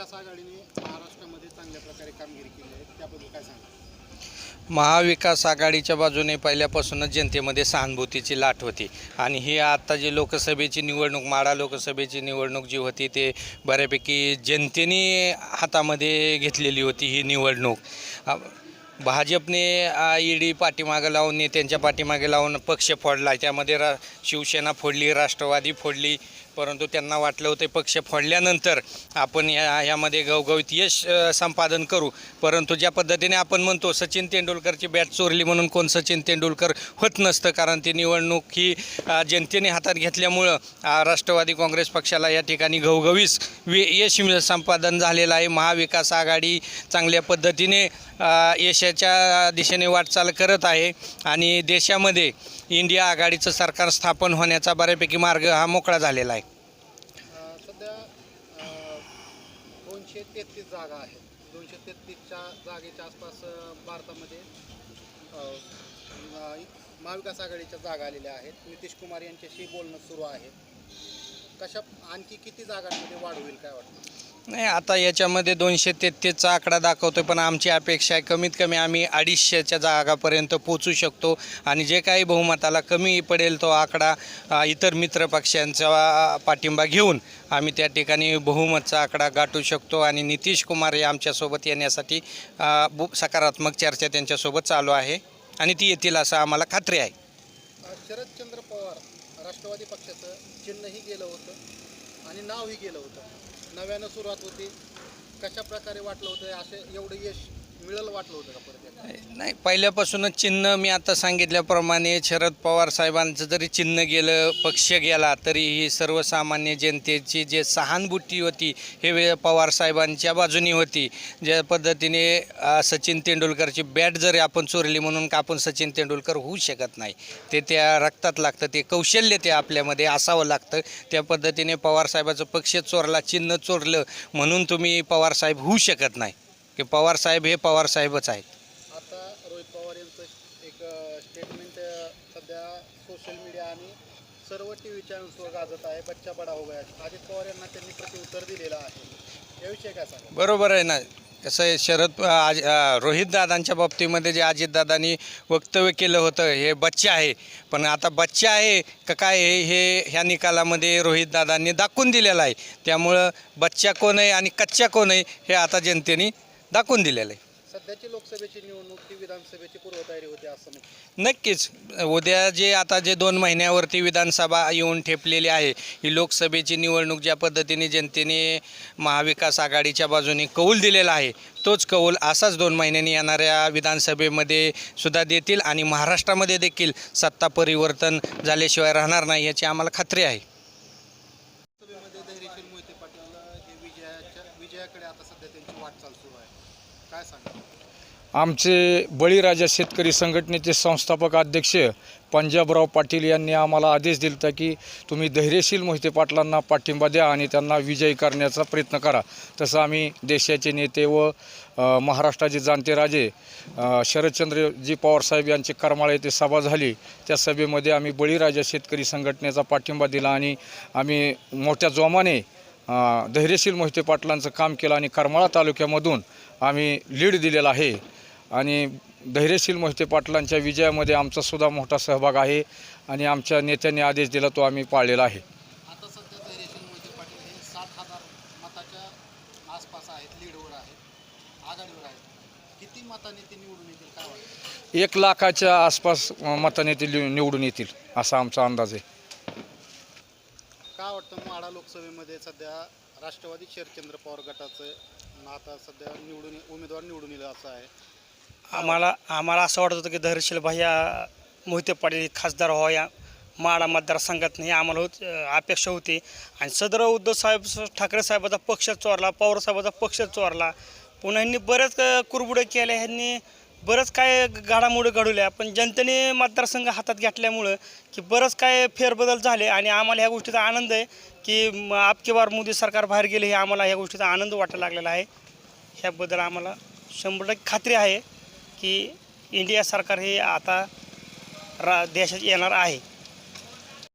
महाविकास आघाडीने महाराष्ट्रामध्ये चांगल्या प्रकारे कामगिरी केली आहे. त्याबद्दल काय सांगा महाविकास आघाडीच्या बाजूने पहिल्यापासूनच जनतेमध्ये सहानुभूतीची लाट होती. आणि ही आता जी लोकसभेची निवडणूक माडा लोकसभेची निवडणूक जी होती ते बऱ्यापैकी जनतेने हातामध्ये घेतलेली होती ही निवडणूक. भाजपने ई डी पाठीमागं लावून नेत्यांच्या पाठीमागे लावून पक्ष फोडला. त्यामध्ये रा शिवसेना फोडली राष्ट्रवादी फोडली परंतु त्यांना वाटलं होतं पक्ष फोडल्यानंतर आपण या ह्यामध्ये गवगवीत यश संपादन करू. परंतु ज्या पद्धतीने आपण म्हणतो सचिन तेंडुलकरची बॅट चोरली म्हणून कोण सचिन तेंडुलकर होत नसतं कारण ती निवडणूक ही जनतेने हातात घेतल्यामुळं राष्ट्रवादी काँग्रेस पक्षाला या ठिकाणी घवघवीस वे यश संपादन झालेलं आहे. महाविकास आघाडी चांगल्या पद्धतीने यशाच्या दिशेने वाटचाल करत आहे आणि देशामध्ये इंडिया आघाडीचं सरकार स्थापन होण्याचा बऱ्यापैकी मार्ग हा मोकळा झालेला आहे अ, सध्या अ, दोनशे तेहतीस जागा आहेत. दोनशे तेहतीसच्या जागेच्या आसपास भारतामध्ये महाविकास आघाडीच्या जागा आलेल्या आहेत. नितीश कुमार यांच्याशी बोलणं सुरू आहे. कशा आणखी किती जागांमध्ये वाढ होईल काय वाटतं? नाही आता याच्यामध्ये दोनशे तेहतीसचा आकडा दाखवतो पण आमची अपेक्षा आहे कमीत कमी आम्ही अडीचशेच्या जागापर्यंत पोचू शकतो आणि जे काही बहुमताला कमी पडेल तो आकडा इतर मित्र पक्षांचा पाठिंबा घेऊन आम्ही त्या ठिकाणी बहुमतचा आकडा गाठू शकतो आणि नितीश कुमार हे आमच्यासोबत येण्यासाठी बु- सकारात्मक चर्चा त्यांच्यासोबत चालू आहे आणि ती येतील असं आम्हाला खात्री आहे. शरदचंद्र पवार राष्ट्रवादी पक्षाचं चिन्हही गेलं होतं. आणि नावही गेलं होतं. नव्यानं सुरुवात होती. कशा प्रकारे वाटलं होतं असे एवढं यश वाटलं होतं का परत एकदा? नाही पहिल्यापासूनच चिन्ह मी आता सांगितल्याप्रमाणे शरद पवार साहेबांचं जरी चिन्ह गेलं पक्ष गेला तरी ही सर्वसामान्य जनतेची जे सहानुभूती होती हे वे पवार साहेबांच्या बाजूनी होती. ज्या पद्धतीने अ, सचिन तेंडुलकरची बॅट जरी आपण चोरली म्हणून का आपण सचिन तेंडुलकर होऊ शकत नाही ते त्या रक्तात लागतं ते कौशल्य ते आपल्यामध्ये असावं लागतं. त्या पद्धतीने पवार साहेबाचं पक्ष चोरला चिन्ह चोरलं म्हणून तुम्ही पवार साहेब होऊ शकत नाही. की पवार साहेब हे पवार साहेबच आहेत. आता रोहित पवार यांचं एक स्टेटमेंट सध्या सोशल मीडिया आणि सर्व टी व्ही चॅनल्सवर गाजत आहे बच्चा बडा हो गया. अजित पवार यांना त्यांनी प्रत्युत्तर दिलेलं आहे. याविषयी काय सांगा बरोबर आहे ना. कसं आहे शरद आज रोहित दादांच्या बाबतीमध्ये जे अजितदादांनी वक्तव्य केलं होतं हे बच्चा आहे. पण आता बच्चा आहे का काय आहे हे ह्या निकालामध्ये रोहित दादांनी दाखवून दिलेलं आहे. त्यामुळं बच्चा कोण आहे आणि कच्चा कोण आहे हे आता जनतेने दाखवून दिलेलं आहे. सध्याची लोकसभेची निवडणूक विधानसभेची पूर्वतयारी होती असं नक्कीच. उद्या जे आता जे दोन महिन्यावरती विधानसभा येऊन ठेपलेली आहे ही लोकसभेची निवडणूक ज्या पद्धतीने जनतेने महाविकास आघाडीच्या बाजूने कौल दिलेला आहे तोच कौल असाच दोन महिन्यांनी येणाऱ्या विधानसभेमध्ये सुद्धा देतील आणि महाराष्ट्रामध्ये देखील सत्ता परिवर्तन झाल्याशिवाय राहणार नाही याची आम्हाला खात्री आहे सभेमध्ये धैर्यशील मोहिते पाटील हे विजयाच्या विजयाकडे आता सध्या त्यांची वाटचाल सुरू आहे. काय सांगा आमचे बळीराजा शेतकरी संघटनेचे संस्थापक अध्यक्ष पंजाबराव पाटील यांनी आम्हाला आदेश दिला की तुम्ही धैर्यशील मोहिते पाटलांना पाठिंबा द्या आणि त्यांना विजयी करण्याचा प्रयत्न करा. तसं आम्ही देशाचे नेते व महाराष्ट्राचे जाणते राजे शरदचंद्रजी पवारसाहेब यांची करमाळा येथे सभा झाली. त्या सभेमध्ये आम्ही बळीराजा शेतकरी संघटनेचा पाठिंबा दिला आणि आम्ही मोठ्या जोमाने धैर्यशील मोहिते पाटलांचं काम केलं आणि करमाळा तालुक्यामधून आम्ही लीड दिलेला आहे. आणि धैर्यशील मोहिते पाटलांच्या विजयामध्ये आमचा सुद्धा मोठा सहभाग आहे आणि आमच्या नेत्यांनी आदेश दिला तो आम्ही पाळलेला आहे. एक लाखाच्या आसपास मताने ते निवडून येतील असा आमचा अंदाज आहे. वाटतं माढा लोकसभेमध्ये सध्या राष्ट्रवादी शरदचंद्र पवार गटाचं आता सध्या निवडून उमेदवार निवडून येईल असं आहे. आम्हाला आम्हाला असं वाटत होतं की धैर्यशील भैया मोहिते पाटील खासदार व्हावा या माडा मतदारसंघात हे आम्हाला होत अपेक्षा होती. आणि सदर उद्धव साहेब ठाकरे साहेबाचा पक्ष चोरला पवार साहेबाचा पक्ष चोरला. पुन्हा ह्यांनी बरेच कुरबुडे केले ह्यांनी बरंच काय घडामोडी घडवल्या पण जनतेने मतदारसंघ हातात घेतल्यामुळं की बरंच काय फेरबदल झाले आणि आम्हाला ह्या गोष्टीचा आनंद आहे की म- आपकी बार मोदी सरकार बाहेर गेले हे आम्हाला ह्या गोष्टीचा आनंद वाटायला लागलेला आहे. ह्याबद्दल आम्हाला शंभर टक्के खात्री आहे की इंडिया सरकार हे आता रा देशात येणार आहे.